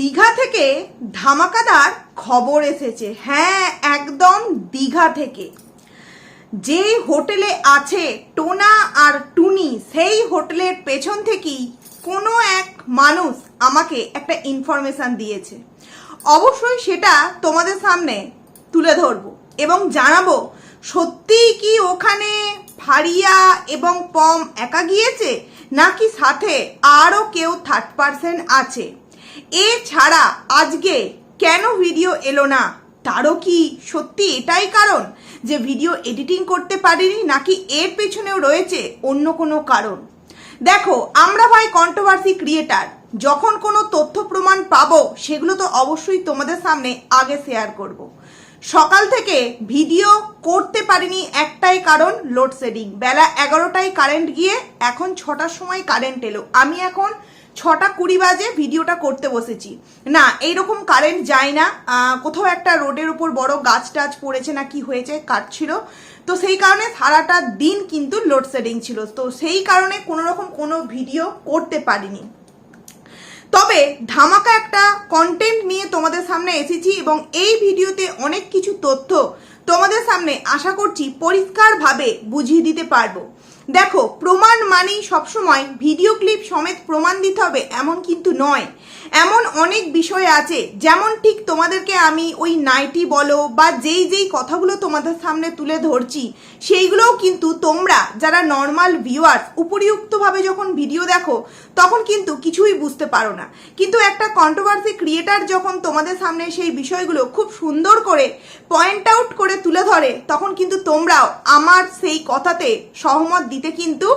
দীঘা থেকে ধামাকাদার খবর এসেছে। হ্যাঁ একদম দীঘা থেকে। যে হোটেলে আছে টোনা আর টুনি, সেই হোটেলের পেছন থেকেই কোনো এক মানুষ আমাকে একটা ইনফরমেশন দিয়েছে। অবশ্যই সেটা তোমাদের সামনে তুলে ধরবো এবং জানাব, সত্যিই কি ওখানে ফারিয়া এবং পম একা গিয়েছে? নাকি সাথে আরও কেউ থার্ড পার্সন আছে? এছাড়া আজকে কেন ভিডিও এলো না? তারও কি সত্যি এটাই কারণ যে ভিডিও এডিটিং করতে পারিনি নাকি এর পেছনেও রয়েছে অন্য কোনো কারণ? দেখো, আমরা ভাই কন্ট্রোভার্সি ক্রিয়েটার যখন কোনো তথ্য প্রমাণ পাবো, সেগুলো তো অবশ্যই তোমাদের সামনে আগে শেয়ার করব। সকাল থেকে ভিডিও করতে পারিনি একটাই কারণ লোডশেডিং বেলা এগারোটায় কারেন্ট গিয়ে এখন ছটার সময় কারেন্ট এলো। আমি এখন ছটা কুড়ি বাজে ভিডিওটা করতে বসেছি। না, এইরকম কারেন্ট যায় না। কোথাও একটা রোডের উপর বড় গাছ টাছ পড়েছে না কি হয়েছে, কাটছিল। তো সেই কারণে সারাটা দিন কিন্তু লোডশেডিং ছিল। তো সেই কারণে কোনো রকম কোনো ভিডিও করতে পারিনি। তবে ধামাকা একটা কন্টেন্ট নিয়ে তোমাদের সামনে এসেছি এবং এই ভিডিওতে অনেক কিছু তথ্য তোমাদের সামনে আশা করছি পরিষ্কারভাবে বুঝিয়ে দিতে পারব। দেখো, প্রমাণ মানেই সবসময় ভিডিও ক্লিপ সমেত প্রমাণ দিতে হবে, এমন কিন্তু নয়। এমন অনেক বিষয় আছে, যেমন ঠিক তোমাদেরকে আমি ওই নাইটি বলো বা যেই যেই কথাগুলো তোমাদের সামনে তুলে ধরছি, সেইগুলোও কিন্তু তোমরা যারা নর্মাল ভিউয়ার্স উপরিউক্তভাবে যখন ভিডিও দেখো, তখন কিন্তু কিছুই বুঝতে পারো না। কিন্তু একটা কন্ট্রোভার্সি ক্রিয়েটার যখন তোমাদের সামনে সেই বিষয়গুলো খুব সুন্দর করে পয়েন্ট আউট করে তুলে ধরে, তখন কিন্তু তোমরাও আমার সেই কথাতে সহমত দিতে কিন্তু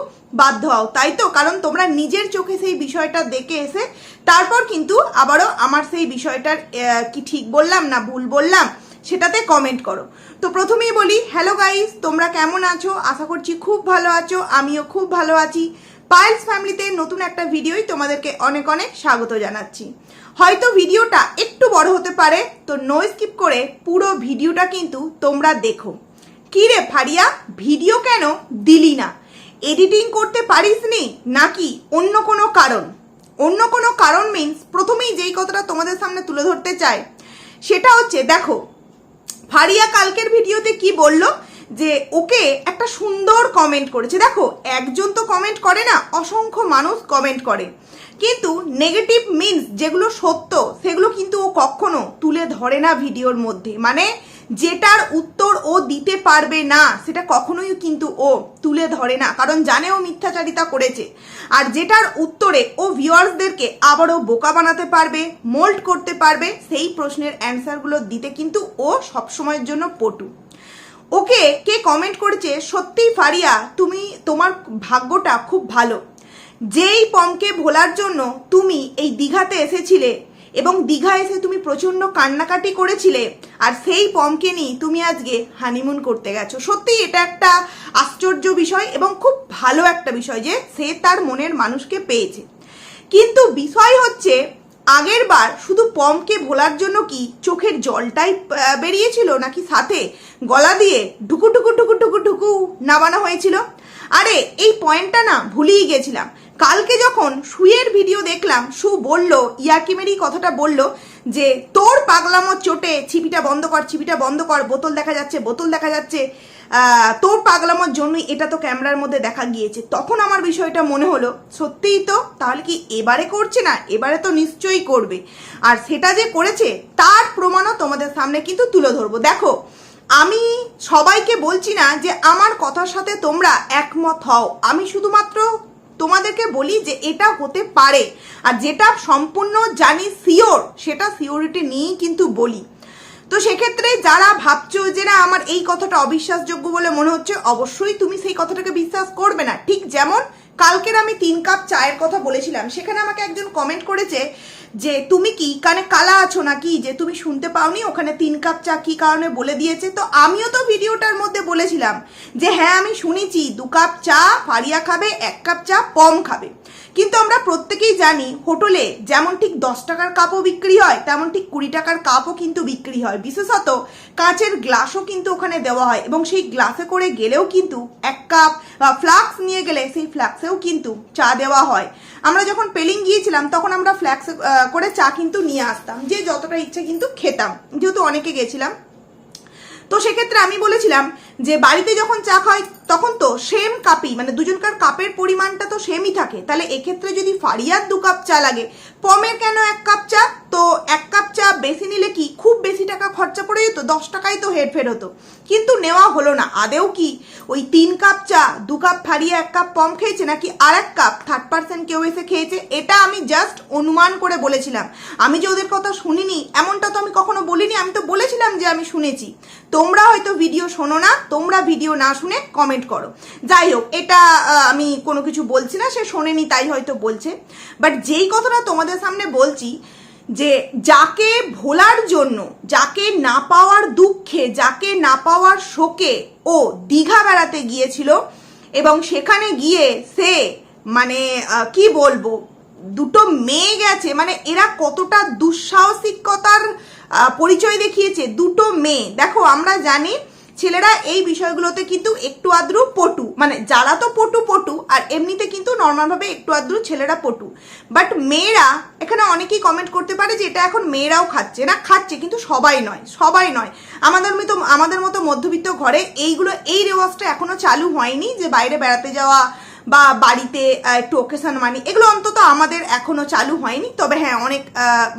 বাধ্য হও। তাই তো? কারণ তোমরা নিজের চোখে সেই বিষয়টা দেখে এসে তারপর কিন্তু আবারও আমার সেই বিষয়টার কি ঠিক বললাম না ভুল বললাম সেটাতে কমেন্ট করো। তো প্রথমেই বলি হ্যালো গাইস তোমরা কেমন আছো? আশা করছি খুব ভালো আছো, আমিও খুব ভালো আছি। পায়েলস ফ্যামিলিতে নতুন একটা ভিডিওই তোমাদেরকে অনেক অনেক স্বাগত জানাচ্ছি। হয়তো ভিডিওটা একটু বড় হতে পারে, তো নো স্কিপ করে পুরো ভিডিওটা কিন্তু তোমরা দেখো। কি রে ফারিয়া, ভিডিও কেন দিলি না? এডিটিং করতে পারিসনি নাকি অন্য কোনো কারণ? অন্য কোনো কারণ মিন্স প্রথমেই যেই কথাটা তোমাদের সামনে তুলে ধরতে চাই, সেটা হচ্ছে দেখো, ফারিয়া কালকের ভিডিওতে কি বলল? যে ওকে একটা সুন্দর কমেন্ট করেছে। দেখো, একজন তো কমেন্ট করে না, অসংখ্য মানুষ কমেন্ট করে। কিন্তু নেগেটিভ মিনস যেগুলো সত্য, সেগুলো কিন্তু ও কখনো তুলে ধরে না ভিডিওর মধ্যে। মানে যেটার উত্তর ও দিতে পারবে না, সেটা কখনোই কিন্তু ও তুলে ধরে না, কারণ জানে ও মিথ্যাচারিতা করেছে। আর যেটার উত্তরে ও ভিউয়ার্সদেরকে আবারও বোকা বানাতে পারবে, মোল্ড করতে পারবে, সেই প্রশ্নের অ্যান্সারগুলো দিতে কিন্তু ও সবসময়ের জন্য পটু। ওকে কে কমেন্ট করেছে, সত্যিই ফারিয়া, তুমি, তোমার ভাগ্যটা খুব ভালো। যেই পমকে ভোলার জন্য তুমি এই দীঘাতে এসেছিলে এবং দীঘা এসে তুমি প্রচণ্ড কান্নাকাটি করেছিলে, আর সেই পমকে নিয়ে তুমি আজকে হানিমুন করতে গেছো। সত্যি এটা একটা আশ্চর্য বিষয় এবং খুব ভালো একটা বিষয় যে সে তার মনের মানুষকে পেয়েছে। কিন্তু বিষয় হচ্ছে, আগের বার শুধু পমকে ভোলার জন্য কি চোখের জলটাই বেরিয়েছিল নাকি সাথে গলা দিয়ে ঢুকু ঢুকু ঢুকু ঢুকু ঢুকু নামানো হয়েছিল? আরে, এই পয়েন্টটা না ভুলেই গেছিলাম। কালকে যখন সুয়ের ভিডিও দেখলাম, সু বলল, ইয়াকিমেরই কথাটা বলল যে, তোর পাগলামো চোটে ছিপিটা বন্ধ কর, ছিপিটা বন্ধ কর, বোতল দেখা যাচ্ছে, বোতল দেখা যাচ্ছে তোর পাগলামোর জন্যই এটা তো ক্যামেরার মধ্যে দেখা গিয়েছে। তখন আমার বিষয়টা মনে হলো, সত্যিই তো? তাহলে কি এবারে করছে না? এবারে তো নিশ্চয়ই করবে। আর সেটা যে করেছে, তার প্রমাণও তোমাদের সামনে কিন্তু তুলে ধরবো। দেখো, আমি সবাইকে বলছি না যে, আমার কথার সাথে তোমরা একমত হও। আমি শুধুমাত্র তোমাদেরকে বলি যে এটা হতে পারে। আর যেটা সম্পূর্ণ জানি সিওর, সেটা সিওরিটি নিয়েই কিন্তু বলি। তো সেক্ষেত্রে যারা ভাবছ যে না, আমার এই কথাটা অবিশ্বাসযোগ্য বলে মনে হচ্ছে, অবশ্যই তুমি সেই কথাটাকে বিশ্বাস করবে না। ঠিক যেমন কালকের আমি তিন কাপ চায়ের কথা বলেছিলাম, সেখানে আমাকে একজন কমেন্ট করেছে যে, তুমি কি কানে কালা আছো নাকি? যে, তুমি শুনতে পাওনি? ওখানে তিন কাপ চা কি কারণে বলে দিয়েছে? তো আমিও তো ভিডিওটার মধ্যে বলেছিলাম যে হ্যাঁ আমি শুনেছি, দু কাপ চা ফারিয়া খাবে, এক কাপ চা পম খাবে। কিন্তু আমরা প্রত্যেকেই জানি হোটেলে যেমন ঠিক দশ টাকার কাপও বিক্রি হয়, তেমন ঠিক কুড়ি টাকার কাপও কিন্তু বিক্রি হয়। বিশেষত কাঁচের গ্লাসও কিন্তু ওখানে দেওয়া হয় এবং সেই গ্লাসে করে গেলেও কিন্তু এক কাপ বা ফ্লাক্স নিয়ে গেলে সেই ফ্লাক্সেও কিন্তু চা দেওয়া হয়। আমরা যখন পেলিং গিয়েছিলাম, তখন আমরা ফ্ল্যাক্স করে চা কিন্তু নিয়ে আসতাম, যে যতটা ইচ্ছে কিন্তু খেতাম। যেহেতু অনেকে গেছিলাম। তো সেক্ষেত্রে আমি বলেছিলাম যে বাড়িতে যখন চা খাই তখন তো সেম কাপই মানে দুজনকার কাপের পরিমাণটা তো সেমই থাকে। তাহলে এক্ষেত্রে যদি ফারিয়ার দু কাপ চা লাগে, পমের কেন এক কাপ চা? তো এক কাপ চা বেশি নিলে কি খুব বেশি টাকা খরচা পড়ে যেত? দশ টাকায় তো হেরফের হতো। কিন্তু নেওয়া হলো না। আদেও কি ওই তিন কাপ চা, দু কাপ ফারিয়া, এক কাপ পম খেয়েছে নাকি আর এক কাপ থার্ড পার্সেন্ট কেউ এসে খেয়েছে? এটা আমি জাস্ট অনুমান করে বলেছিলাম। আমি যে ওদের কথা শুনিনি, এমনটা তো আমি কখনো বলিনি, আমি তো বলেছিলাম যে আমি শুনেছি। তোমরা হয়তো ভিডিও শোনো না, তোমরা ভিডিও না শুনে কমেন্ট করো। যাই হোক, এটা আমি কোনো কিছু বলছি না, সে শোনেনি, তাই হয়তো বলছে। বাট যেই কথাটা তোমাদের সামনে বলছি, যে যাকে ভোলার জন্য, যাকে না পাওয়ার দুঃখে, যাকে না পাওয়ার শোকে ও দীঘা বেড়াতে গিয়েছিল, এবং সেখানে গিয়ে সে মানে কি বলব, দুটো মেয়ে গেছে মানে এরা কতটা দুঃসাহসিকতার পরিচয় দেখিয়েছে, দুটো মেয়ে। দেখো, আমরা জানি ছেলেরা এই বিষয়গুলোতে কিন্তু একটু আদ্রু, পটু। মানে যারা তো পটু পটু, আর এমনিতে কিন্তু নর্মালভাবে একটু আদ্রু ছেলেরা পটু। বাট মেয়েরা, এখানে অনেকেই কমেন্ট করতে পারে যে এটা এখন মেয়েরাও খাচ্ছে। না, খাচ্ছে, কিন্তু সবাই নয় সবাই নয়। আমাদের মতো আমাদের মতো মধ্যবিত্ত ঘরে এইগুলো, এই রেওয়াজটা এখনও চালু হয়নি যে বাইরে বেড়াতে যাওয়া বা বাড়িতে একটু ওকেশন মানি এগুলো অন্তত আমাদের এখনও চালু হয়নি। তবে হ্যাঁ অনেক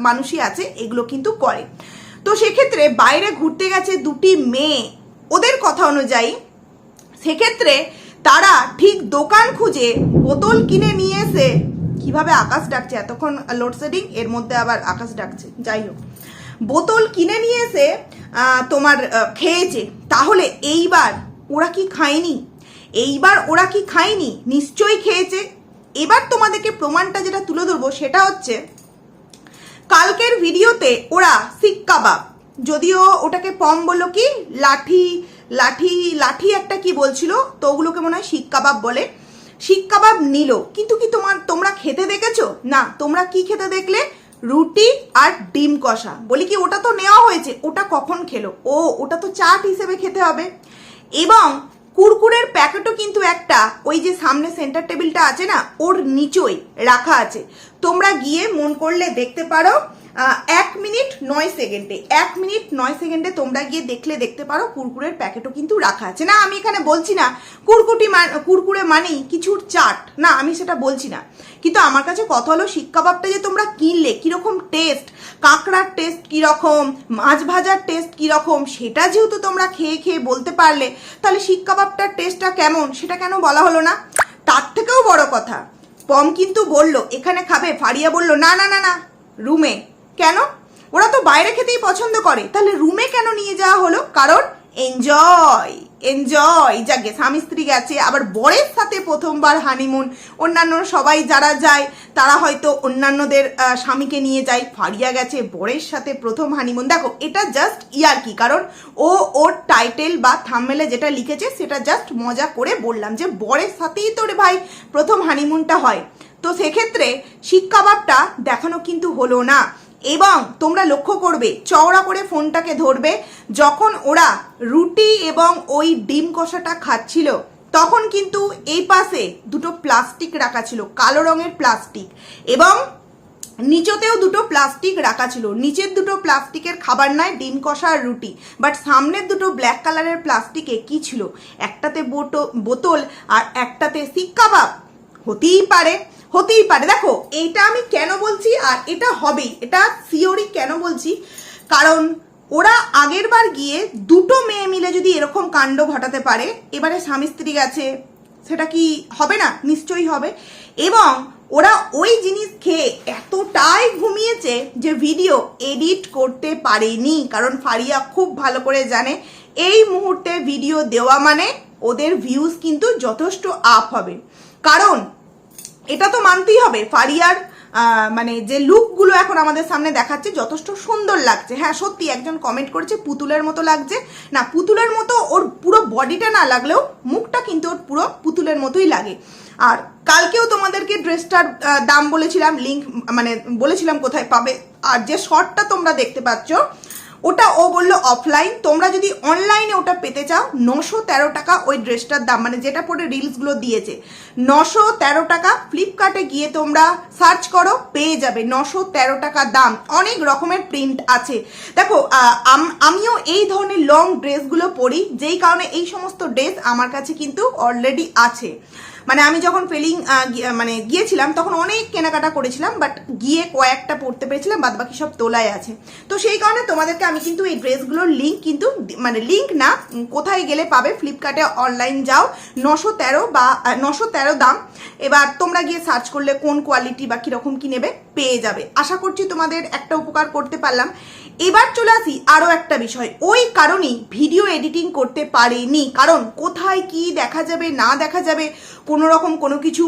মানুষই আছে, এগুলো কিন্তু করে। তো সেক্ষেত্রে বাইরে ঘুরতে গেছে দুটি মেয়ে। ওদের কথা অনুযায়ী, সেক্ষেত্রে তারা ঠিক দোকান খুঁজে বোতল কিনে নিয়ে এসে কীভাবে আকাশ ডাকছে, এতক্ষণ লোডশেডিং এর মধ্যে আবার আকাশ ডাকছে। যাই হোক, বোতল কিনে নিয়ে এসে তোমার খেয়েছে। তাহলে এইবার ওরা কি খায়নি? এইবার ওরা কি খায়নি? নিশ্চয়ই খেয়েছে। এবার তোমাদেরকে প্রমাণটা যেটা তুলে ধরবো সেটা হচ্ছে, কালকের ভিডিওতে ওরা শিক কাবাব যদিও ওটাকে পম বলল কি? লাঠি লাঠি লাঠি একটা কি বলছিল? তো ওগুলোকে মনে হয় শিক কাবাব বলে। শিক কাবাব নিল। কিন্তু কি তোমার, তোমরা খেতে দেখেছ? না, তোমরা কি খেতে দেখলে? রুটি আর ডিম কষা। বলি কি, ওটা তো নেওয়া হয়েছে। ওটা কখন খেলো? ও, ওটা তো চাট হিসেবে খেতে হবে। এবং কুরকুরের প্যাকেটও কিন্তু একটা। ওই যে সামনে সেন্টার টেবিলটা আছে না? ওর নিচই রাখা আছে। তোমরা গিয়ে মন করলে দেখতে পারো। এক মিনিট নয় সেকেন্ডে, এক মিনিট নয় সেকেন্ডে তোমরা গিয়ে দেখলে দেখতে পারো কুরকুরের প্যাকেটও কিন্তু রাখা আছে। না, আমি এখানে বলছি না, কুরকুটি কুরকুরে মানেই কিছুর চাট। না, আমি সেটা বলছি না। কিন্তু আমার কাছে কথা হলো শিক কাবাবটা যে তোমরা কিনলে, কীরকম টেস্ট কাঁকড়ার টেস্ট কীরকম, মাছ ভাজার টেস্ট কীরকম, সেটা যেহেতু তোমরা খেয়ে খেয়ে বলতে পারলে, তাহলে শিক কাবাবটার টেস্টটা কেমন, সেটা কেন বলা হলো না? তার থেকেও বড় কথা, পম কিন্তু বলল, এখানে খাবে, ফারিয়া বলল, না না না না, রুমে কেন? ওরা তো বাইরে খেতেই পছন্দ করে। তাহলে রুমে কেন নিয়ে যাওয়া হলো? কারণ এনজয় এনজয় যাকে স্বামী স্ত্রী গেছে, আবার বরের সাথে প্রথমবার হানিমুন অন্যান্য সবাই যারা যায়, তারা হয়তো অন্যান্যদের স্বামীকে নিয়ে যায়। ফারিয়া গেছে, বরের সাথে প্রথম হানিমুন দেখো, এটা জাস্ট ইয়ার কি? কারণ ও, ওর টাইটেল বা থামমেলে যেটা লিখেছে, সেটা জাস্ট মজা করে বললাম যে, বরের সাথেই তো রে ভাই প্রথম হানিমুনটা হয়। তো সেক্ষেত্রে শিক কাবাবটা দেখানো কিন্তু হলো না। এবং তোমরা লক্ষ্য করবে, চওড়া করে ফোনটাকে ধরবে, যখন ওরা রুটি এবং ওই ডিম কষাটা খাচ্ছিল, তখন কিন্তু এই পাশে দুটো প্লাস্টিক রাখা ছিল, কালো রঙের প্লাস্টিক এবং নিচতেও দুটো প্লাস্টিক রাখা ছিল। নিচের দুটো প্লাস্টিকের খাবার নয় ডিম কষা আর রুটি বাট সামনের দুটো ব্ল্যাক কালারের প্লাস্টিকে কি ছিল? একটাতে বোটো, বোতল আর একটাতে শিক কাবাব হতেই পারে হতেই পারে। দেখো এইটা আমি কেন বলছি আর এটা হবেই। এটা সিওরি কেন বলছি? কারণ ওরা আগের বার গিয়ে দুটো মেয়ে মিলে যদি এরকম কাণ্ড ঘটাতে পারে, এবারে স্বামী স্ত্রী গেছে, সেটা কি হবে না? নিশ্চয়ই হবে। এবং ওরা ওই জিনিস খেয়ে এতটাই ঘুমিয়েছে যে ভিডিও এডিট করতে পারেনি। কারণ ফারিয়া খুব ভালো করে জানে, এই মুহূর্তে ভিডিও দেওয়া মানে ওদের ভিউজ কিন্তু যথেষ্ট আপ হবে। কারণ এটা তো মানতেই হবে। ফারিয়ার মানে যে লুকগুলো এখন আমাদের সামনে দেখাচ্ছে, যথেষ্ট সুন্দর লাগছে। হ্যাঁ সত্যি একজন কমেন্ট করেছে, পুতুলের মতো লাগছে। না, পুতুলের মতো ওর পুরো বডিটা না লাগলেও মুখটা কিন্তু ওর পুরো পুতুলের মতোই লাগে। আর কালকেও তোমাদেরকে ড্রেসটার দাম বলেছিলাম লিঙ্ক মানে বলেছিলাম কোথায় পাবে। আর যে শর্টটা তোমরা দেখতে পাচ্ছ ওটা ও বলল অফলাইন তোমরা যদি অনলাইনে ওটা পেতে চাও, নশো তেরো টাকা ওই ড্রেসটার দাম মানে যেটা পরে রিলসগুলো দিয়েছে। নশো তেরো টাকা ফ্লিপকার্টে গিয়ে তোমরা সার্চ করো, পেয়ে যাবে নশো তেরো টাকা দাম। অনেক রকমের প্রিন্ট আছে। দেখো আম- আমিও এই ধরনের লং ড্রেসগুলো পরি, যেই কারণে এই সমস্ত ড্রেস আমার কাছে কিন্তু অলরেডি আছে। মানে আমি যখন ফেলিং মানে গিয়েছিলাম, তখন অনেক কেনাকাটা করেছিলাম বাট গিয়ে কয়েকটা পড়তে পেরেছিলাম বাদ বাকি সব তোলায় আছে। তো সেই কারণে তোমাদেরকে আমি কিন্তু এই ড্রেসগুলোর লিঙ্ক কিন্তু মানে লিঙ্ক না কোথায় গেলে পাবে ফ্লিপকার্টে অনলাইন যাও, নশো তেরো বা নশো তেরো দাম। এবার তোমরা গিয়ে সার্চ করলে কোন কোয়ালিটি বা কীরকম কি নেবে, পেয়ে যাবে। আশা করছি তোমাদের একটা উপকার করতে পারলাম। এবার চলে আসি আরও একটা বিষয়। ওই কারণেই ভিডিও এডিটিং করতে পারিনি। কারণ কোথায় কি দেখা যাবে, না দেখা যাবে, কোনো রকম কোনো কিছু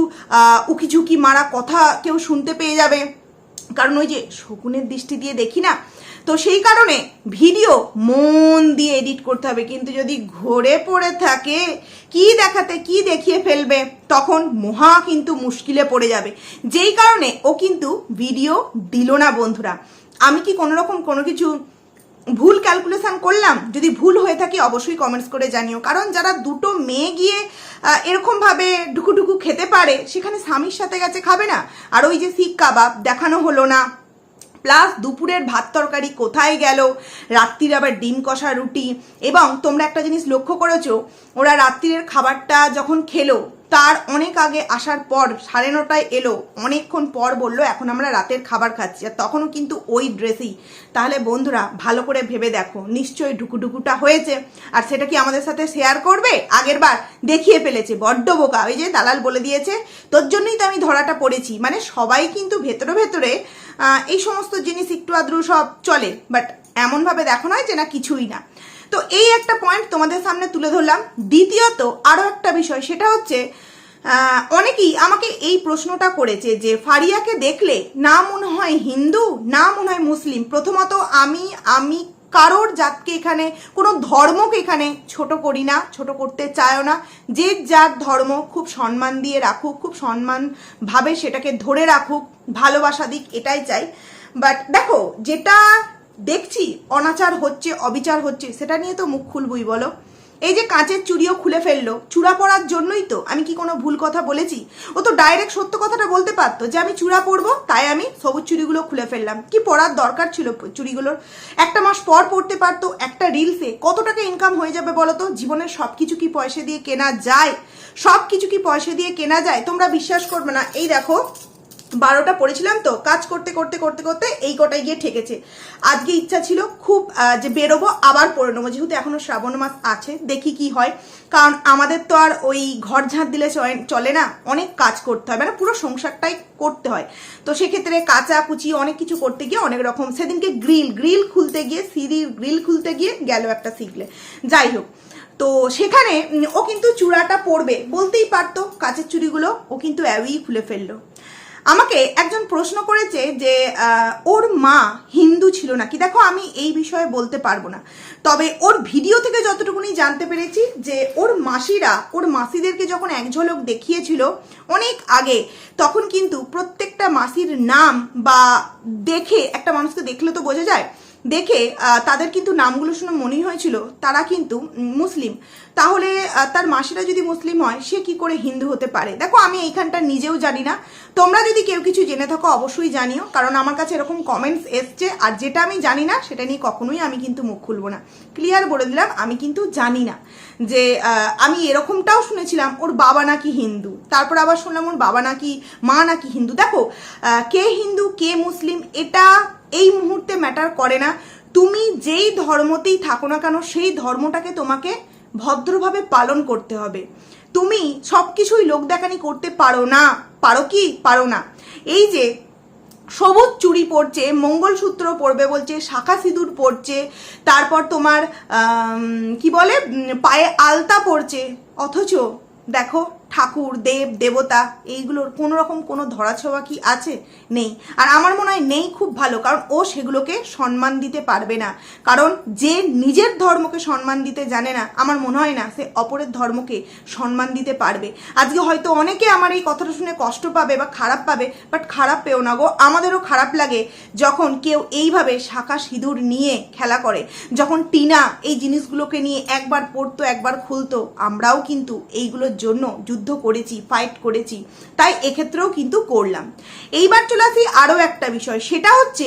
উকিঝুঁকি মারা কথা কেউ শুনতে পেয়ে যাবে। কারণ ওই যে শকুনের দৃষ্টি দিয়ে দেখি না? তো সেই কারণে ভিডিও মন দিয়ে এডিট করতে হবে। কিন্তু যদি ঘোরে পড়ে থাকে, কি দেখাতে, কি দেখিয়ে ফেলবে, তখন মহা কিন্তু মুশকিলে পড়ে যাবে। যেই কারণে ও কিন্তু ভিডিও দিল না বন্ধুরা। আমি কি কোনো রকম কোনো কিছু ভুল ক্যালকুলেশন করলাম? যদি ভুল হয়ে থাকে অবশ্যই কমেন্টস করে জানিও। কারণ যারা দুটো মেয়ে গিয়ে এরকমভাবে ঢুকুঢুকু খেতে পারে, সেখানে স্বামীর সাথে গেছে খাবে না। আর ওই যে শিক কাবাব, দেখানো হলো না। প্লাস দুপুরের ভাত তরকারি কোথায় গেল? রাত্রির আবার ডিম কষা রুটি। এবং তোমরা একটা জিনিস লক্ষ্য করেছ, ওরা রাত্রির খাবারটা যখন খেলো তার অনেক আগে আসার পর সাড়ে নটায় এলো, অনেকক্ষণ পর বলল, এখন আমরা রাতের খাবার খাচ্ছি। আর তখনও কিন্তু ওই ড্রেসেই। তাহলে বন্ধুরা, ভালো করে ভেবে দেখো, নিশ্চয়ই ঢুকুঢুকুটা হয়েছে। আর সেটা কি আমাদের সাথে শেয়ার করবে? আগের বার দেখিয়ে ফেলেছে, বড্ড বোকা। ওই যে দালাল বলে দিয়েছে, তোর জন্যই তো আমি ধরাটা পড়েছি। মানে সবাই কিন্তু ভেতরে ভেতরে এই সমস্ত জিনিস একটু আদ্রু সব চলে। বাট এমনভাবে দেখো নয় যে না কিছুই না। তো এই একটা পয়েন্ট তোমাদের সামনে তুলে ধরলাম। দ্বিতীয়ত আরও একটা বিষয়, সেটা হচ্ছে অনেকেই আমাকে এই প্রশ্নটা করেছে যে, ফারিয়াকে দেখলে না মনে হয় হিন্দু, না মনে হয় মুসলিম, প্রথমত আমি আমি কারোর জাতকে এখানে, কোনো ধর্মকে এখানে ছোট করি না, ছোট করতে চায়ও না। যে যার ধর্ম খুব সম্মান দিয়ে রাখুক, খুব সম্মান ভাবে সেটাকে ধরে রাখুক, ভালোবাসা দিক এটাই চাই। বাট দেখো, যেটা দেখছি, অনাচার হচ্ছে, অবিচার হচ্ছে, সেটা নিয়ে তো মুখ খুলবই, বলো। এই যে কাঁচের চুড়িও খুলে ফেলল, চূড়া পরার জন্যই তো, আমি কি কোনো ভুল কথা বলেছি? ও তো ডাইরেক্ট সত্য কথাটা বলতে পারতো, যে আমি চূড়া পরবো, তাই আমি সবুজ চুড়িগুলো খুলে ফেললাম। কি পরার দরকার ছিল চুড়িগুলোর? একটা মাস পর পড়তে পারতো, একটা রিলসে কত টাকা ইনকাম হয়ে যাবে বলো তো? জীবনের সব কিছু কি পয়সা দিয়ে কেনা যায়? সব কিছু কি পয়সা দিয়ে কেনা যায়? তোমরা বিশ্বাস করবে না। এই দেখো বারোটা পড়েছিলাম তো, কাজ করতে করতে করতে করতে এই কটায় গিয়ে ঠেকেছে। আজকে ইচ্ছা ছিল খুব যে বেরোবো, আবার পরে নেব। যেহেতু এখনও শ্রাবণ মাস আছে, দেখি কি হয়। কারণ আমাদের তো আর ওই ঘর ঝাঁট দিলে চলে- না, অনেক কাজ করতে হয়। মানে পুরো সংসারটাই করতে হয়। তো সেক্ষেত্রে কাঁচা কুচি অনেক কিছু করতে গিয়ে অনেক রকম, সেদিনকে গ্রিল গ্রিল খুলতে গিয়ে সিঁড়ির গ্রিল খুলতে গিয়ে গেল একটা শিখলে যাই হোক, তো সেখানে ও কিন্তু চূড়াটা পড়বে, বলতেই পারতো কাঁচের চুড়িগুলো, ও কিন্তু অ্যাওই খুলে ফেলল। আমাকে একজন প্রশ্ন করেছে যে ওর মা হিন্দু ছিল নাকি? দেখো, আমি এই বিষয়ে বলতে পারব না। তবে ওর ভিডিও থেকে যতটুকুনি জানতে পেরেছি যে, ওর মাসিরা, ওর মাসিদেরকে যখন এক ঝলক দেখিয়েছিল অনেক আগে, তখন কিন্তু প্রত্যেকটা মাসির নাম বা দেখে একটা মানুষকে দেখলে তো বোঝা যায় দেখে তাদের কিন্তু নামগুলো শুনে মনেই হয়েছিল, তারা কিন্তু মুসলিম। তাহলে তার মাসিরা যদি মুসলিম হয়, সে কি করে হিন্দু হতে পারে? দেখো, আমি এইখানটা নিজেও জানি না। তোমরা যদি কেউ কিছু জেনে থাকো, অবশ্যই জানিও, কারণ আমার কাছে এরকম কমেন্টস এসছে, আর যেটা আমি জানি না, সেটা নিয়ে কখনোই আমি কিন্তু মুখ খুলবো না। ক্লিয়ার বলে দিলাম, আমি কিন্তু জানি না। যে আমি এরকমটাও শুনেছিলাম, ওর বাবা নাকি হিন্দু। তারপর আবার শুনলাম ওর বাবা নাকি, মা নাকি হিন্দু। দেখো কে হিন্দু, কে মুসলিম, এটা এই মুহূর্তে ম্যাটার করে না। তুমি যেই ধর্মতেই থাকো না কেন, সেই ধর্মটাকে তোমাকে ভদ্রভাবে পালন করতে হবে। তুমি সব কিছুই লোক দেখানি করতে পারো না। পারো কি? পারো না। এই যে সবুজ চুড়ি পরছে, মঙ্গলসূত্র পরবে বলছে, শাখা সিঁদুর পরছে, তারপর তোমার কি বলে পায়ে আলতা পরছে। অথচ দেখো ঠাকুর, দেব, দেবতা, এইগুলোর কোনো রকম কোনো ধরাছোঁয়া কি আছে? নেই। আর আমার মনে হয় নেই খুব ভালো, কারণ ও সেগুলোকে সম্মান দিতে পারবে না। কারণ যে নিজের ধর্মকে সম্মান দিতে জানে না, আমার মনে হয় না সে অপরের ধর্মকে সম্মান দিতে পারবে। আজকে হয়তো অনেকে আমার এই কথাটা শুনে কষ্ট পাবে বা খারাপ পাবে, বাট খারাপ পেও না গো। আমাদেরও খারাপ লাগে যখন কেউ এইভাবে শাখা সিঁদুর নিয়ে খেলা করে। যখন টিনা এই জিনিসগুলোকে নিয়ে একবার পড়তো, একবার খুলতো, আমরাও কিন্তু এইগুলোর জন্য যুদ্ধ করেছি ফাইট করেছি, তাই এক্ষেত্রেও কিন্তু করলাম। এইবার চলে আসি আরও একটা বিষয়, সেটা হচ্ছে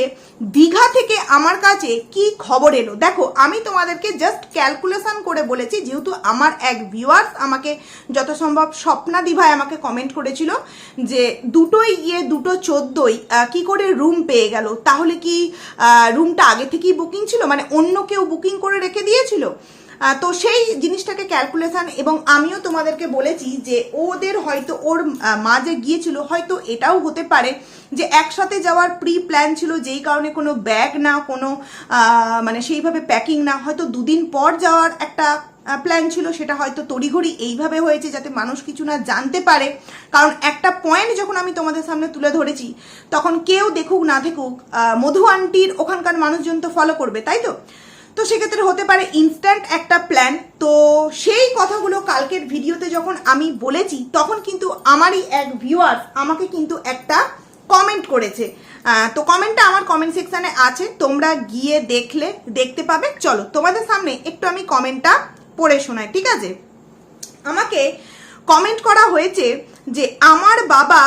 দীঘা থেকে আমার কাছে কি খবর এলো? দেখো, আমি তোমাদেরকে জাস্ট ক্যালকুলেশন করে বলেছি, যেহেতু আমার এক ভিউয়ার্স আমাকে যত সম্ভব স্বপ্না দিভাই আমাকে কমেন্ট করেছিল যে দুটোই ইয়ে দুটো চোদ্দোই কি করে রুম পেয়ে গেল? তাহলে কি রুমটা আগে থেকেই বুকিং ছিল? মানে অন্য কেউ বুকিং করে রেখে দিয়েছিল? তো সেই জিনিসটাকে ক্যালকুলেশন এবং আমিও তোমাদেরকে বলেছি যে ওদের হয়তো ওর মা যে গিয়েছিল, হয়তো এটাও হতে পারে যে একসাথে যাওয়ার প্রি প্ল্যান ছিল যেই কারণে কোনো ব্যাগ না, কোনো মানে সেইভাবে প্যাকিং না, হয়তো দুদিন পর যাওয়ার একটা প্ল্যান ছিল, সেটা হয়তো তড়িঘড়ি এইভাবে হয়েছে যাতে মানুষ কিছু না জানতে পারে। কারণ একটা পয়েন্ট যখন আমি তোমাদের সামনে তুলে ধরেছি, তখন কেউ দেখুক না দেখুক মধু আন্টির ওখানকার মানুষজন তো ফলো করবে, তাই তো? তো সেক্ষেত্রে হতে পারে ইনস্ট্যান্ট একটা প্ল্যান তো সেই কথাগুলো কালকের ভিডিওতে যখন আমি বলেছি, তখন কিন্তু আমারই এক ভিউয়ার্স আমাকে কিন্তু একটা কমেন্ট করেছে। তো কমেন্টটা আমার কমেন্ট সেকশানে আছে, তোমরা গিয়ে দেখলে, দেখতে পাবে। চলো, তোমাদের সামনে একটু আমি কমেন্টটা পড়ে শোনাই, ঠিক আছে? আমাকে কমেন্ট করা হয়েছে যে, আমার বাবা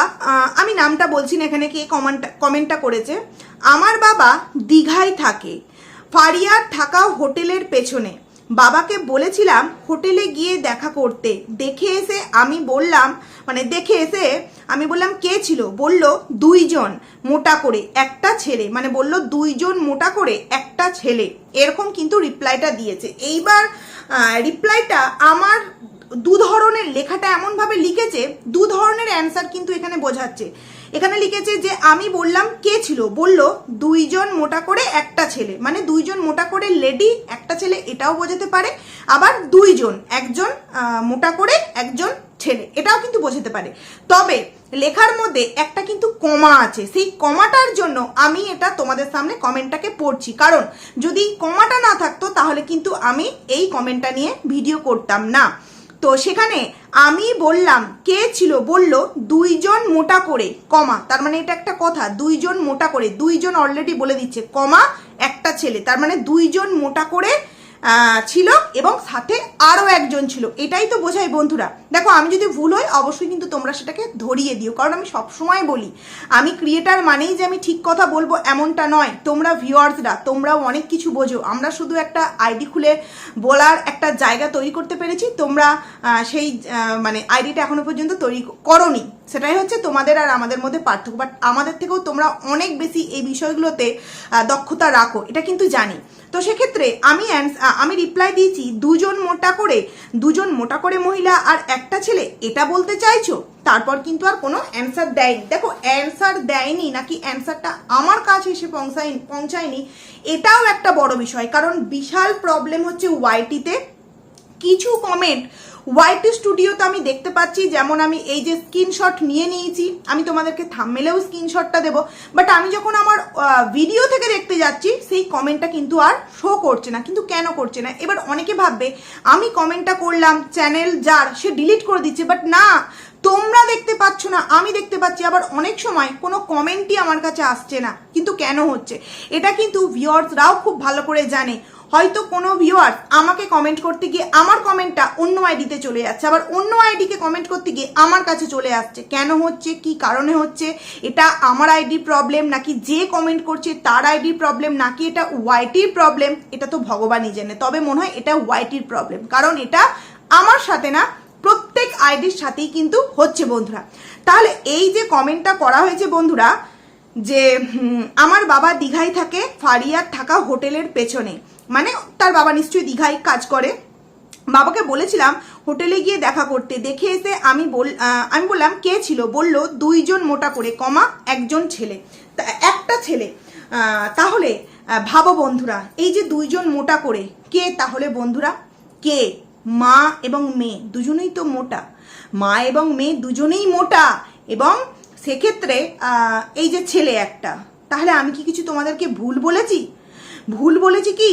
আমি নামটা বলছি না এখানে কে কমেন্ট কমেন্টটা করেছে, আমার বাবা দীঘায় থাকে। ফারিয়ার থাকা হোটেলের পেছনে। বাবাকে বলেছিলাম, হোটেলে গিয়ে দেখা করতে। দেখে এসে আমি বললাম মানে দেখে এসে আমি বললাম, কে ছিল? বলল, দুইজন, মোটা করে, একটা ছেলে। মানে বলল, দুইজন মোটা করে, একটা ছেলে। এরকম কিন্তু রিপ্লাইটা দিয়েছে। এইবার রিপ্লাইটা আমার দু ধরনের লেখাটা এমনভাবে লিখেছে, দু ধরনের অ্যান্সার কিন্তু এখানে বোঝাচ্ছে। এখানে লিখেছে যে আমি বললাম কে ছিল? বলল, দুইজন মোটা করে একটা ছেলে। মানে দুইজন মোটা করে লেডি, একটা ছেলে এটাও বোঝাতে পারে। আবার দুইজন, একজন মোটা করে, একজন ছেলে, এটাও কিন্তু বোঝাতে পারে। তবে লেখার মধ্যে একটা কিন্তু কমা আছে। সেই কমাটার জন্য আমি এটা তোমাদের সামনে কমেন্টটাকে পড়ছি। কারণ যদি কমাটা না থাকতো, তাহলে কিন্তু আমি এই কমেন্টটা নিয়ে ভিডিও করতাম না। তো সেখানে আমি বললাম, কে ছিল? বলল, দুইজন মোটা করে, কমা। তার মানে এটা একটা কথা, দুইজন মোটা করে। দুইজন অলরেডি বলে দিচ্ছে, কমা একটা ছেলে। তার মানে দুইজন মোটা করে ছিল এবং সাথে আরও একজন ছিল। এটাই তো বোঝাই বন্ধুরা। দেখো, আমি যদি ভুল হই, অবশ্যই কিন্তু তোমরা সেটাকে ধরিয়ে দিও। কারণ আমি সবসময় বলি, আমি ক্রিয়েটার মানেই যে আমি ঠিক কথা বলব এমনটা নয়। তোমরা ভিউয়ার্সরা তোমরাও অনেক কিছু বোঝো। আমরা শুধু একটা আইডি খুলে বলার একটা জায়গা তৈরি করতে পেরেছি। তোমরা সেই মানে আইডিটা এখনও পর্যন্ত তৈরি করনি। সেটাই হচ্ছে তোমাদের আর আমাদের মধ্যে পার্থক্য। বাট আমাদের থেকেও তোমরা অনেক বেশি এই বিষয়গুলোতে দক্ষতা রাখো। এটা কিন্তু জানি। তো সেক্ষেত্রে আমি আমি রিপ্লাই দিয়েছি, দুজন মোটা করে, দুজন মোটা করে মহিলা আর একটা ছেলে, এটা বলতে চাইছো? তারপর কিন্তু আর কোনো অ্যান্সার দেয়নি। দেখো অ্যান্সার দেয়নি নাকি অ্যান্সারটা আমার কাছে এসে পৌঁছায় পৌঁছায়নি, এটাও একটা বড় বিষয়। কারণ বিশাল প্রবলেম হচ্ছে ওয়াইটিতে কিছু কমেন্ট ওয়াইটি স্টুডিওতে আমি দেখতে পাচ্ছি, যেমন আমি এই যে স্ক্রিনশট নিয়ে নিয়েছি, আমি তোমাদেরকে থামমেলেও স্ক্রিনশটটা দেবো বাট আমি যখন আমার ভিডিও থেকে দেখতে যাচ্ছি, সেই কমেন্টটা কিন্তু আর শো করছে না, কিন্তু কেন করছে না? এবার অনেকে ভাববে, আমি কমেন্টটা করলাম চ্যানেল যার, সে ডিলিট করে দিচ্ছে বাট না, তোমরা দেখতে পাচ্ছ না, আমি দেখতে পাচ্ছি, আবার অনেক সময় কোনো কমেন্টই আমার কাছে আসছে না, কিন্তু কেন হচ্ছে? এটা কিন্তু ভিউয়ার্সরাও খুব ভালো করে জানে। হয়তো কোনো ভিউয়ার আমাকে কমেন্ট করতে গিয়ে আমার কমেন্টটা অন্য আইডিতে চলে যাচ্ছে, আবার অন্য আইডিকে কমেন্ট করতে গিয়ে আমার কাছে চলে আসছে। কেন হচ্ছে? কি কারণে হচ্ছে? এটা আমার আইডি প্রবলেম নাকি যে কমেন্ট করছে তার আইডি প্রবলেম নাকি এটা ওয়াইটির প্রবলেম এটা তো ভগবানই জানে। তবে মনে হয় এটা ওয়াইটির প্রবলেম কারণ এটা আমার সাথে না, প্রত্যেক আইডির সাথেই কিন্তু হচ্ছে বন্ধুরা। তাহলে এই যে কমেন্টটা করা হয়েছে বন্ধুরা যে আমার বাবা দীঘায় থাকে, ফারিয়ার থাকা হোটেলের পেছনে। মানে তার বাবা নিশ্চয়ই দীঘায় কাজ করে। বাবাকে বলেছিলাম, হোটেলে গিয়ে দেখা করতে। দেখে এসে আমি বল আমি বললাম, কে ছিল? বলল, দুইজন মোটা করে, কমা, একজন ছেলে। একটা ছেলে। তাহলে ভাবো বন্ধুরা, এই যে দুইজন মোটা করে, কে তাহলে বন্ধুরা? কে? মা এবং মেয়ে, দুজনেই তো মোটা। মা এবং মেয়ে দুজনেই মোটা। এবং সেক্ষেত্রে এই যে ছেলে একটা, তাহলে আমি কি কিছু তোমাদেরকে ভুল বলেছি? ভুল বলেছি কি?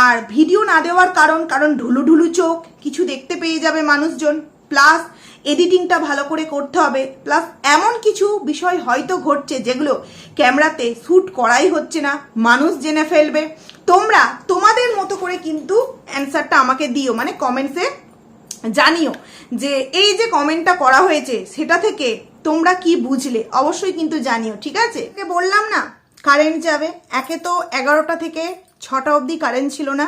আর ভিডিও না দেওয়ার কারণ কারণ ঢুলু ঢুলু চোখ, কিছু দেখতে পেয়ে যাবে মানুষজন। প্লাস, এডিটিংটা ভালো করে করতে হবে। প্লাস, এমন কিছু বিষয় হয়তো ঘটছে যেগুলো ক্যামেরাতে শ্যুট করাই হচ্ছে না, মানুষ জেনে ফেলবে। তোমরা, তোমাদের মতো করে কিন্তু অ্যান্সারটা আমাকে দিও মানে কমেন্টসে জানিও যে এই যে কমেন্টটা করা হয়েছে, সেটা থেকে তোমরা কি বুঝলে? অবশ্যই কিন্তু জানিও, ঠিক আছে? বললাম না কারেন্ট যাবে। একে তো এগারোটা থেকে ছটা অবধি কারেন্ট ছিল না।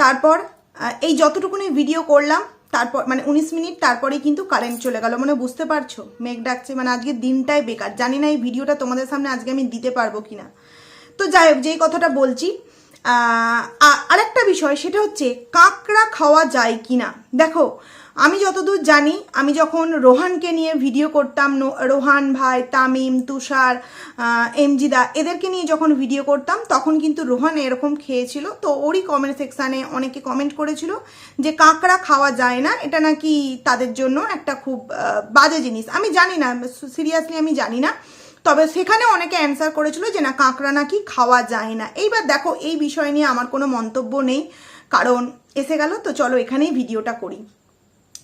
তারপর এই যতটুকুনি ভিডিও করলাম, তারপর মানে উনিশ মিনিট তারপরেই কিন্তু কারেন্ট চলে গেল। মানে বুঝতে পারছ? মেঘ ডাকছে মানে আজকে দিনটাই বেকার। জানি না এই ভিডিওটা তোমাদের সামনে আজকে আমি দিতে পারব কি না তো যাই হোক, যেই কথাটা বলছি আরেকটা বিষয়, সেটা হচ্ছে, কাঁকড়া খাওয়া যায় কিনা? দেখো আমি যতদূর জানি, আমি যখন রোহানকে নিয়ে ভিডিও করতাম রোহান ভাই, তামিম, তুষার এমজিদা, এদেরকে নিয়ে যখন ভিডিও করতাম, তখন কিন্তু রোহান এরকম খেয়েছিল। তো ওরই কমেন্ট সেকশানে অনেকে কমেন্ট করেছিল যে, কাঁকড়া খাওয়া যায় না, এটা নাকি তাদের জন্য একটা খুব বাজে জিনিস। আমি জানি না সিরিয়াসলি আমি জানি না। তবে সেখানে অনেকে অ্যান্সার করেছিল যে, না, কাঁকড়া নাকি খাওয়া যায় না। এইবার দেখো, এই বিষয় নিয়ে আমার কোনো মন্তব্য নেই, কারণ এসে গেল, তো চলো এখানেই ভিডিওটা করি।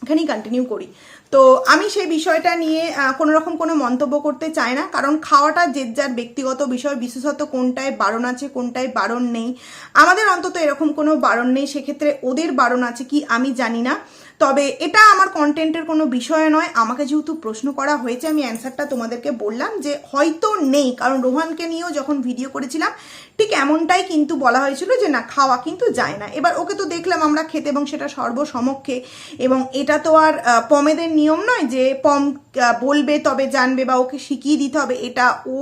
এখানেই কন্টিনিউ করি। তো আমি সেই বিষয়টা নিয়ে কোনো রকম কোনো মন্তব্য করতে চাই না, কারণ খাওয়াটা যে যার ব্যক্তিগত বিষয়, বিশেষত কোনটায় বারণ আছে, কোনটায় বারণ নেই। আমাদের অন্তত এরকম কোনো বারণ নেই, সেক্ষেত্রে ওদের বারণ আছে কি আমি জানি না। তবে এটা আমার কন্টেন্টের কোনো বিষয় নয়। আমাকে যেহেতু প্রশ্ন করা হয়েছে, আমি অ্যান্সারটা তোমাদেরকে বললাম যে হয়তো নেই। কারণ রোহানকে নিয়েও যখন ভিডিও করেছিলাম, ঠিক এমনটাই কিন্তু বলা হয়েছিল যে না, খাওয়া কিন্তু যায় না। এবার ওকে তো দেখলাম আমরা খেতে এবং সেটা সর্বসমক্ষে। এবং এটা তো আর পমেদের নিয়ম নয় যে পম বলবে, তবে জানবে বা ওকে শিখিয়ে দিতে হবে। এটা ও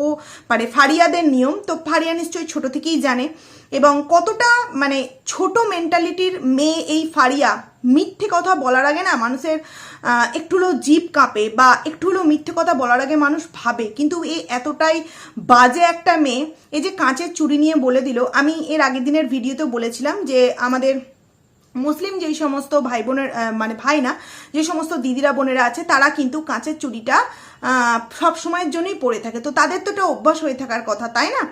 মানে ফারিয়াদের নিয়ম। তো ফারিয়া নিশ্চয়ই ছোট থেকেই জানে। এবং কতটা মানে ছোট মেন্টালিটির মেয়ে এই ফারিয়া মিথ্যে কথা বলার আগে না মানুষের একটু হলেও জিভ কাঁপে বা একটু হলেও মিথ্যে কথা বলার আগে মানুষ ভাবে। কিন্তু এ এতটাই বাজে একটা মেয়ে, এই যে কাঁচের চুড়ি নিয়ে বলে দিল, আমি এর আগের দিনের ভিডিওতে বলেছিলাম যে আমাদের মুসলিম যেই সমস্ত ভাই বোনের মানে ভাই না যে সমস্ত দিদিরা বোনেরা আছে, তারা কিন্তু কাঁচের চুড়িটা সব সময়ের জন্যই পরে থাকে। তো তাদের তো এটা অভ্যাস হয়ে থাকার কথা, তাই না?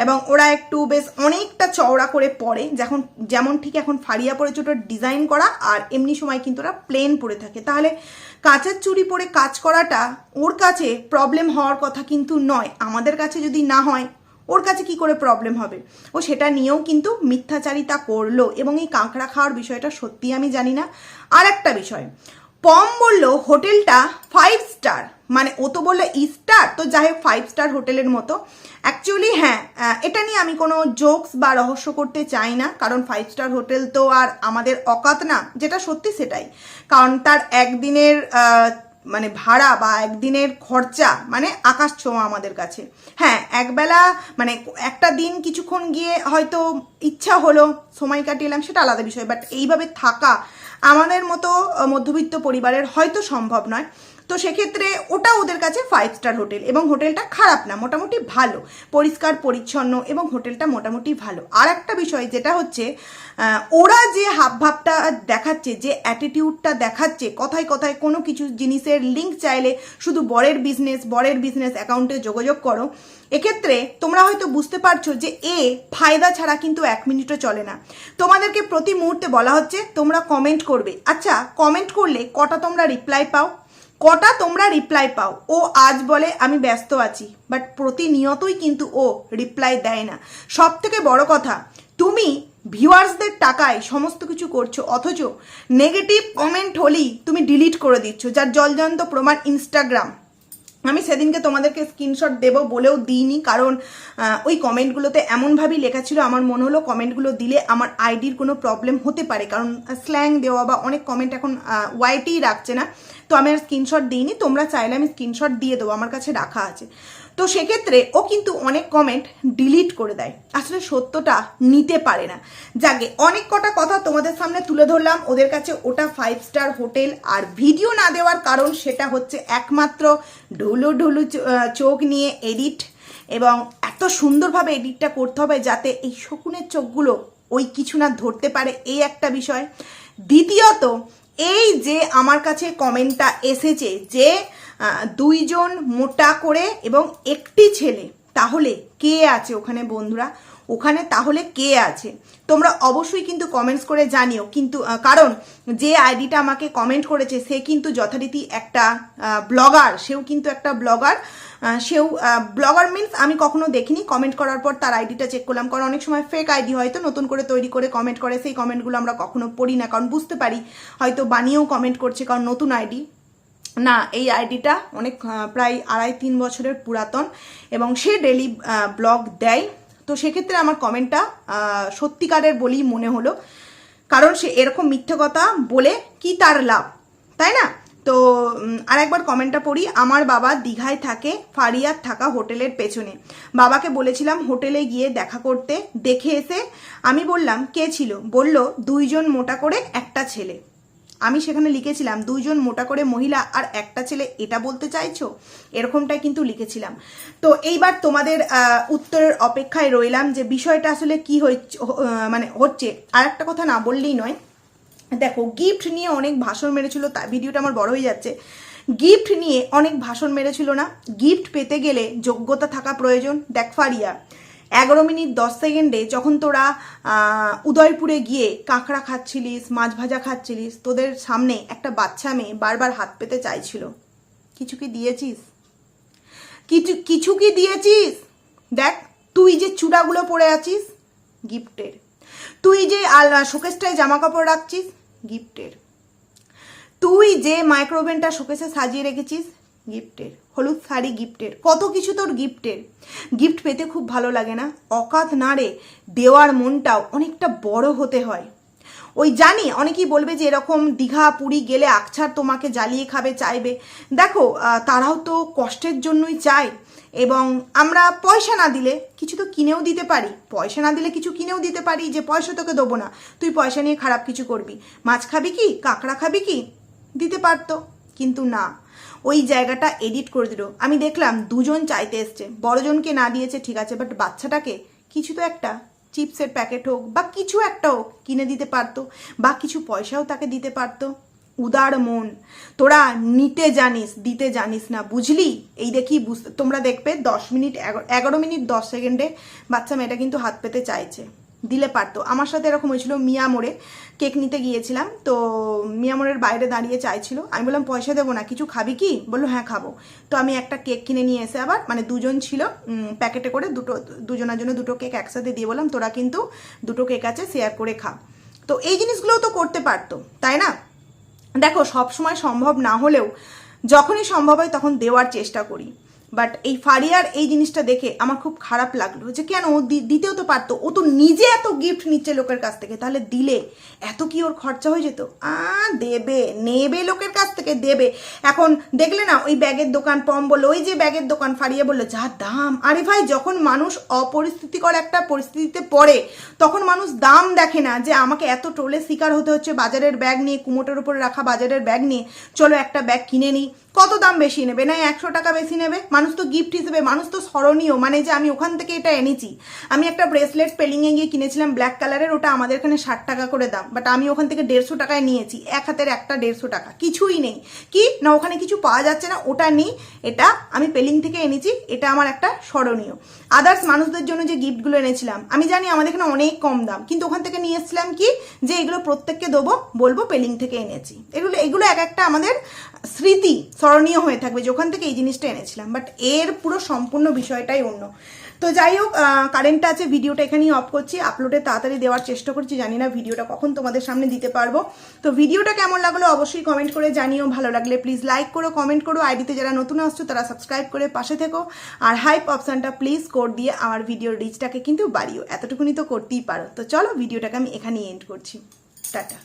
এবং ওরা একটু বেশ অনেকটা চওড়া করে পরে, যখন, যেমন ঠিক এখন ফাড়িয়া পরে ছোটো ডিজাইন করা, আর এমনি সময় কিন্তু ওরা প্লেন পরে থাকে। তাহলে কাঁচের চুড়ি পরে কাজ করাটা ওর কাছে প্রবলেম হওয়ার কথা কিন্তু নয়। আমাদের কাছে যদি না হয়, ওর কাছে কি করে প্রবলেম হবে? ও সেটা নিয়েও কিন্তু মিথ্যাচারিতা করল। এবং এই কাঁকড়া খাওয়ার বিষয়টা সত্যি আমি জানি না। আর একটা বিষয় পম বলল, হোটেলটা ফাইভ স্টার মানে ও তো বলল স্টার তো যাই হোক ফাইভ স্টার হোটেলের মতো। অ্যাকচুয়ালি হ্যাঁ এটা নিয়ে আমি কোনো জোকস বা রহস্য করতে চাই না, কারণ ফাইভ স্টার হোটেল তো আর আমাদের অকাত না, যেটা সত্যি সেটাই। কারণ তার একদিনের মানে ভাড়া বা একদিনের খরচা মানে আকাশ ছোঁয়া আমাদের কাছে। হ্যাঁ একবেলা মানে একটা দিন কিছুক্ষণ গিয়ে হয়তো ইচ্ছা হলো, সময় কাটিয়ে এলাম, সেটা আলাদা বিষয় বাট এইভাবে থাকা আমাদের মতো মধ্যবিত্ত পরিবারের হয়তো সম্ভব নয়। তো সেক্ষেত্রে ওটা ওদের কাছে ফাইভ স্টার হোটেল এবং হোটেলটা খারাপ না, মোটামুটি ভালো। পরিষ্কার, পরিচ্ছন্ন এবং হোটেলটা মোটামুটি ভালো। আর একটা বিষয় যেটা হচ্ছে ওরা যে হাবভাবটা দেখাচ্ছে, যে অ্যাটিটিউডটা দেখাচ্ছে, কথায় কথায় কোনো কিছু জিনিসের লিঙ্ক চাইলে শুধু বরের বিজনেস বরের বিজনেস অ্যাকাউন্টে যোগাযোগ করো। এক্ষেত্রে তোমরা হয়তো বুঝতে পারছ যে এ ফায়দা ছাড়া কিন্তু এক মিনিটও চলে না। তোমাদেরকে প্রতি মুহূর্তে বলা হচ্ছে, তোমরা কমেন্ট করবে। আচ্ছা কমেন্ট করলে কটা তোমরা রিপ্লাই পাও? কটা তোমরা রিপ্লাই পাও? ও আজ বলে, আমি ব্যস্ত আছি। বাট প্রতিনিয়তই কিন্তু ও রিপ্লাই দেয় না। সব থেকে বড় কথা, তুমি ভিউয়ার্সদের টাকায় সমস্ত কিছু করছ, অথচ নেগেটিভ কমেন্ট হলেই তুমি ডিলিট করে দিচ্ছ, যার জলজন্ত প্রমাণ ইনস্টাগ্রাম আমি সেদিনকে তোমাদেরকে স্ক্রিনশট দেব বলেও দিইনি, কারণ ওই কমেন্টগুলোতে এমনভাবেই লেখা ছিল, আমার মনে হলো কমেন্টগুলো দিলে আমার আইডির কোনো প্রবলেম হতে পারে, কারণ স্ল্যাং দেওয়া বা অনেক কমেন্ট এখন ওয়াইটেই রাখছে না। তো আমি আর স্ক্রিনশট দিইনি, তোমরা চাইলে আমি স্ক্রিনশট দিয়ে দেবো, আমার কাছে রাখা আছে। তো সেক্ষেত্রে ও কিন্তু অনেক কমেন্ট ডিলিট করে দেয়। আসলে সত্যটা নিতে পারে না। যাকে অনেক কটা কথা তোমাদের সামনে তুলে ধরলাম, ওদের কাছে ওটা ফাইভ স্টার হোটেল। আর ভিডিও না দেওয়ার কারণ সেটা হচ্ছে একমাত্র ঢুলু ঢুলু চোখ নিয়ে এডিট এবং এত সুন্দরভাবে এডিটটা করতে হবে যাতে এই শকুনের চোখগুলো ওই কিছু না ধরতে পারে, এই একটা বিষয়। দ্বিতীয়ত, এই যে আমার কাছে কমেন্টটা এসেছে যে দুইজন মোটা করে এবং একটি ছেলে। তাহলে কে আছে ওখানে বন্ধুরা? ওখানে তাহলে কে আছে? তোমরা অবশ্যই কিন্তু কমেন্টস করে জানিও। কিন্তু কারণ যে আইডিটা আমাকে কমেন্ট করেছে, সে কিন্তু যথারীতি একটা ব্লগার সেও কিন্তু একটা ব্লগার সেও ব্লগার মিন্স আমি কখনো দেখিনি। কমেন্ট করার পর তার আইডিটা চেক করলাম। কারণ অনেক সময় ফেক আইডি হয়তো নতুন করে তৈরি করে কমেন্ট করে। সেই কমেন্টগুলো আমরা কখনো পড়ি না। কারণ বুঝতে পারি, হয়তো বানিয়েও কমেন্ট করছে। কারণ নতুন আইডি না, এই আইডিটা অনেক প্রায় আড়াই তিন বছরের পুরাতন এবং সে ডেলি ব্লগ দেয়। তো সেক্ষেত্রে আমার কমেন্টটা সত্যিকারের বলেই মনে হলো। কারণ সে এরকম মিথ্যে কথা বলে কি তার লাভ, তাই না? তো আর একবার কমেন্টটা পড়ি। আমার বাবা দীঘায় থাকে ফারিয়ার থাকা হোটেলের পেছনে। বাবাকে বলেছিলাম হোটেলে গিয়ে দেখা করতে, দেখে এসে আমি বললাম, কে ছিল? বলল, দুইজন মোটা করে একটা ছেলে। আমি সেখানে লিখেছিলাম, দুইজন মোটা করে মহিলা আর একটা ছেলে, এটা বলতে চাইছো? এরকমটাই কিন্তু লিখেছিলাম। তো এইবার তোমাদের উত্তরের অপেক্ষায় রইলাম যে বিষয়টা আসলে কি মানে হচ্ছে। আর একটা কথা না বললেই নয়। দেখো গিফট নিয়ে অনেক ভাষণ মেরেছিল, তা ভিডিওটা আমার বড় হয়ে যাচ্ছে। গিফট নিয়ে অনেক ভাষণ মেরেছিল না। গিফট পেতে গেলে যোগ্যতা থাকা প্রয়োজন। দেখ, ফারিয়া এগারো মিনিট দশ সেকেন্ডে যখন তোরা উদয়পুরে গিয়ে কাঁকড়া খাচ্ছিলিস, মাছ ভাজা খাচ্ছিলিস, তোদের সামনে একটা বাচ্চা মেয়ে বারবার হাত পেতে চাইছিল। কিছু কি দিয়েছিস? কিছু কিছু কি দিয়েছিস? দেখ, তুই যে চূড়াগুলো পরে আছিস, গিফটের। তুই যে শোকেসটায় জামা কাপড় রাখছিস, গিফটের। তুই যে মাইক্রোওভেনটা শোকেসে সাজিয়ে রেখেছিস গিফটের, হলুদ শাড়ি গিফটের, কত কিছু তোর গিফটের। গিফট পেতে খুব ভালো লাগে না? অকাত নাড়ে, দেওয়ার মনটাও অনেকটা বড় হতে হয়। ওই জানি, অনেকেই বলবে যে এরকম দীঘা, পুরী গেলে আকছার তোমাকে জ্বালিয়ে খাবে, চাইবে। দেখো তারাও তো কষ্টের জন্যই চায়। এবং আমরা পয়সা না দিলে কিছু তো কিনেও দিতে পারি। পয়সা না দিলে কিছু কিনেও দিতে পারি, যে পয়সা তোকে দেবো না। তুই পয়সা নিয়ে খারাপ কিছু করবি। মাছ খাবি কি? কাঁকড়া খাবি কি? দিতে পারতো। কিন্তু না। ওই জায়গাটা এডিট করে দিল। আমি দেখলাম দুজন চাইতে এসছে। বড়জনকে না দিয়েছে, ঠিক আছে বাট বাচ্চাটাকে কিছু তো একটা চিপসের প্যাকেট হোক বা কিছু একটা হোক কিনে দিতে পারতো, বা কিছু পয়সাও তাকে দিতে পারতো। উদার মন। তোরা নিতে জানিস, দিতে জানিস না, বুঝলি? এই দেখি বুঝতে, তোমরা দেখবে দশ মিনিট এগারো মিনিট, দশ সেকেন্ডে বাচ্চা মেয়েটা কিন্তু হাত পেতে চাইছে। দিলে পারতো। আমার সাথে এরকম হয়েছিল, মিয়া মোড়ে কেক নিতে গিয়েছিলাম, তো মিয়া মোড়ের বাইরে দাঁড়িয়ে চাইছিল আমি বললাম, পয়সা দেবো না, কিছু খাবি কি? বলল হ্যাঁ খাব। তো আমি একটা কেক কিনে নিয়ে এসে আবার মানে দুজন ছিল প্যাকেটে করে দুটো, দুজনের জন্য দুটো কেক একসাথে দিয়ে বললাম, তোরা কিন্তু দুটো কেক আছে শেয়ার করে খা। তো এই জিনিসগুলোও তো করতে পারতো, তাই না? দেখো সব সময় সম্ভব না হলেও, যখনই সম্ভব হয় তখন দেওয়ার চেষ্টা করি। বাট এই ফারিয়ার এই জিনিসটা দেখে আমার খুব খারাপ লাগল যে কেন ও দিতেও তো পারতো। ও তো নিজে এত গিফট নিচ্ছে লোকের কাছ থেকে। তাহলে দিলে? এত কি ওর খরচা হয়ে যেত? আ, দেবে। নেবে লোকের কাছ থেকে, দেবে। এখন দেখলে না, ওই ব্যাগের দোকান পম বলল ওই যে ব্যাগের দোকান ফারিয়ে বলল, যা দাম। আরে ভাই, যখন মানুষ অপরিস্থিতিকর একটা পরিস্থিতিতে পড়ে, তখন মানুষ দাম দেখে না যে আমাকে এত টোলে শিকার হতে হচ্ছে বাজারের ব্যাগ নিয়ে কুমোটের উপরে রাখা বাজারের ব্যাগ নিয়ে। চলো একটা ব্যাগ কিনে নিই। কত দাম বেশি নেবে? না একশো টাকা বেশি নেবে? মানুষ তো গিফট হিসেবে, মানুষ তো স্মরণীয়। মানে যে আমি ওখান থেকে এটা এনেছি। আমি একটা ব্রেসলেট স্পেলিংয়ে গিয়ে কিনেছিলাম ব্ল্যাক কালারের ওটা আমাদের এখানে ষাট টাকা করে দাম। বাট আমি ওখান থেকে দেড়শো টাকায় নিয়েছি। এক হাতের একটা দেড়শো টাকা। কিছুই নেই। কি? না, ওখানে কিছু পাওয়া যাচ্ছে না। ওটা নেই। এটা আমি পেলিং থেকে এনেছি। এটা আমার একটা স্মরণীয়। আদার্স মানুষদের জন্য যে গিফটগুলো এনেছিলাম, আমি জানি আমাদের এখানে অনেক কম দাম। কিন্তু ওখান থেকে নিয়ে এসেছিলাম কি? যে এগুলো প্রত্যেককে দেবো, বলব পেলিং থেকে এনেছি। এগুলো এগুলো এক একটা আমাদের স্মৃতি। স্মরণীয় হয়ে থাকবে যে ওখান থেকে এই জিনিসটা এনেছিলাম। বাট এর পুরো সম্পূর্ণ বিষয়টাই অন্য। তো যাই হোক কারেন্টটা আছে, ভিডিওটা এখানেই অফ করছি। আপলোডে তাড়াতাড়ি দেওয়ার চেষ্টা করছি। জানি না ভিডিওটা কখন তোমাদের সামনে দিতে পারব। তো ভিডিওটা কেমন লাগল অবশ্যই কমেন্ট করে জানিও। ভালো লাগলে প্লিজ লাইক করো কমেন্ট করো। আইডিতে যারা নতুন আসছো, তারা সাবস্ক্রাইব করে পাশে থেকো। আর হাইপ অপশানটা প্লিজ কোড দিয়ে আমার ভিডিওর রিচটাকে কিন্তু বাড়িও। এতটুকুনি তো করতেই পারো। তো চলো, ভিডিওটাকে আমি এখানেই এন্ড করছি। টাটা।